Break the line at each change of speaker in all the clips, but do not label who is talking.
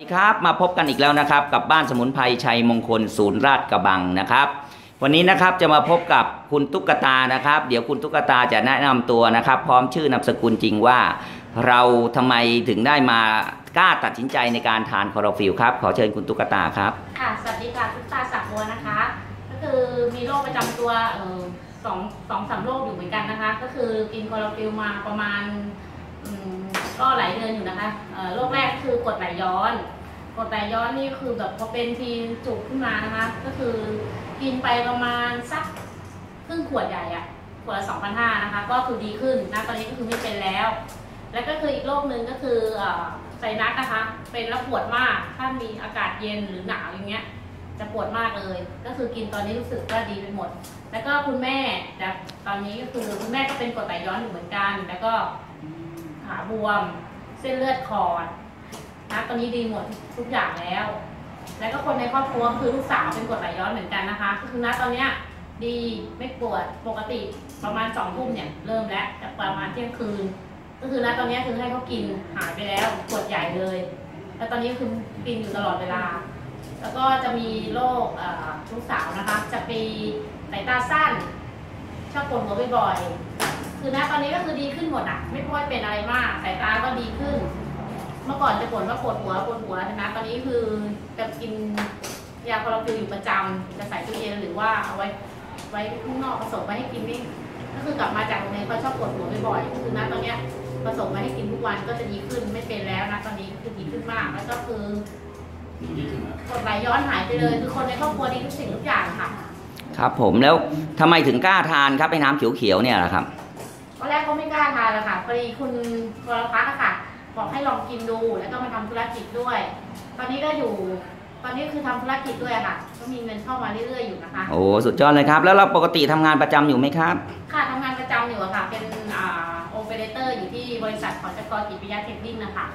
สวัสดีครับมาพบกันอีกแล้วนะครับกับบ้านสมุนไพรชัยมงคลศูนย์ราชกระบังนะครับ วันนี้นะครับจะมาพบกับคุณตุ๊กตานะครับ เดี๋ยวคุณตุ๊กตาจะแนะนำตัวนะครับ พร้อมชื่อนามสกุลจริงว่า เราทำไมถึงได้มากล้าตัดสินใจในการทานคอโรฟิลครับขอเชิญคุณตุ๊กตาครับ
ค่ะสวัสดีค่ะทุกตาสักบัวนะคะ ก็คือมีโรคประจำตัวเออสองสองสามโรคอยู่เหมือนกันนะคะ ก็คือกินคอโรฟิลมาประมาณ ก็หลายเดือนอยู่นะคะโรคแรกคือกดไหลย้อนกดไหลย้อนนี่คือแบบพอเป็นทีจุกขึ้นมานะคะ ก็คือกินไปประมาณสักครึ่งขวดใหญ่อะขวดละสองพันห้านะคะ ก็คือดีขึ้นนะตอนนี้ก็คือไม่เป็นแล้ว แล้วก็คืออีกโรคหนึ่งก็คืออ่อไซนัสนะคะ เป็นแล้วปวดมากถ้ามีอากาศเย็นหรือหนาวอย่างเงี้ย จะปวดมากเลย ก็คือกินตอนนี้รู้สึกว่าดีไปหมด แล้วก็คุณแม่แต่ตอนนี้ก็คือคุณแม่ก็เป็นกดไหลย้อนอยู่เหมือนกัน แล้วก็ ขาบวม เส้นเลือดขอดนะตอนนี้ดีหมดทุกอย่างแล้ว แล้วก็คนในครอบครัวคือลูกสาวเป็นกรดไหลย้อนเหมือนกันนะคะ ก็คือณตอนเนี้ยดีไม่ปวดปกติประมาณสองทุ่มเนี่ยเริ่มแล้วแต่ประมาณเที่ยงคืน ก็คือณตอนนี้คือให้เขากินหายไปแล้วปวดใหญ่เลยแล้วตอนนี้คือกินอยู่ตลอดเวลา แล้วก็จะมีโรคลูกสาวนะคะ จะปีสายตาสั้นชอบปวดหัวบ่อยๆ คือณตอนนี้ก็คือดีขึ้นหมดอะ ไม่ค่อยเป็นอะไรมาก สายตาก็ดีขึ้น เมื่อก่อนจะปวดว่าปวดหัวปวดหัวนะตอนนี้คือจะกินยาคลอโรฟิลอยู่ประจำจะใส่ตู้เย็นหรือว่าเอาไว้ไว้ข้างนอกผสมไว้ให้กินนี่ก็คือกลับมาจากโรงเรียนเขาชอบปวดหัวบ่อยๆคือณตอนเนี้ยผสมไว้ให้กินทุกวันก็จะดีขึ้นไม่เป็นแล้วนะตอนนี้คือดีขึ้นมากแล้วก็คือกดไหลย้อนหายไปเลยคือคนในครอบครัวดีทุกสิ่งทุกอย่างค่ะ
ครับผมแล้วทำไมถึงกล้าทานครับไอ้น้ำเขียวๆเนี่ยแหละครับ
ตอนแรกก็ไม่กล้าทานเลยค่ะพอดีคุณกรพัฒน์อะค่ะบอกให้ลองกินดู แล้วก็มาทำธุรกิจด้วย ตอนนี้ก็อยู่ ตอนนี้คือทำธุรกิจด้วยอะค่ะ ก็มีเงินเข้ามาเรื่อยๆอยู่นะคะ
โอ้สุดยอดเลยครับ แล้วเราปกติทำงานประจำอยู่ไหมครับ
ค่ะทำงานประจำอยู่อะค่ะ เป็นอ่าโอเปอเรเตอร์อยู่ที่บริษัทขอจกรกิจปิยะเทคนิคนะคะ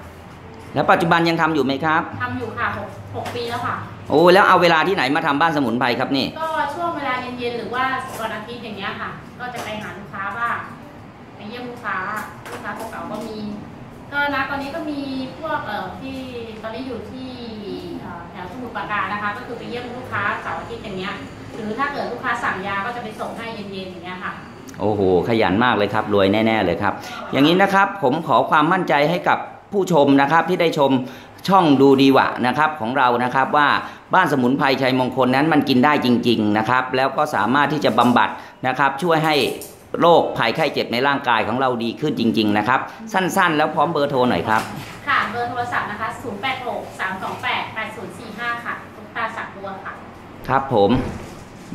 แล้วปัจจุบันยังทำอยู่ไหมครับ
ทำอยู่ค่ะหกหกปีแล้วค่ะ
โอ้แล้วเอาเวลาที่ไหนมาทำบ้านสมุนไพรครับนี่
ก็ช่วงเวลาเย็นๆหรือว่าวันอาทิตย์อย่างเงี้ยค่ะ ก็จะไปหาลูกค้าบ้างไป เยี่ยมลูกค้าลูกค้าเก่าๆก็มี ก็นะตอนนี้ก็มีพวกเอ่อที่ตอนนี้อยู่ที่แถวสมุทรปราการนะคะ ก็คือไปเยี่ยมลูกค้าเสาร์อาทิตย์อย่างเงี้ยหรือถ้าเกิดลูกค้าสั่งยาก็จะไปส่งให้เย็นๆอย่างเงี้ยค่ะ
โอ้โห ขยันมากเลยครับ รวยแน่ ๆ เลยครับ อย่างนี้นะครับ ผมขอความมั่นใจให้กับผู้ชมนะครับ ที่ได้ชมช่องดูดีวะนะครับของเรานะครับว่าบ้านสมุนไพรชัยมงคลนั้นมันกินได้จริง ๆ นะครับ แล้วก็สามารถที่จะบำบัดนะครับช่วยให้ โรคภัยไข้เจ็บในร่างกายของเราดีขึ้นจริง ๆ นะครับ สั้นๆ แล้วพร้อมเบอร์โทรหน่อยครับ
ค่ะ เบอร์โทรศัพท์นะคะ 086 328 8045 ค่ะทุกตาสักบัวค่ะ
ครับผม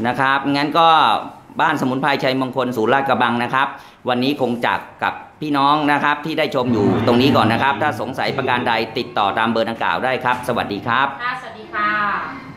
นะครับ งั้นก็บ้านสมุนไพรชัยมงคลศูนย์ลาดกระบังนะครับ วันนี้คงจากกับพี่น้องนะครับที่ได้ชมอยู่ตรงนี้ก่อนนะครับ ถ้าสงสัยประการใดติดต่อตามเบอร์ดังกล่าวได้ครับ สวัสดีครับ
ค่ะ สวัสดีค่ะ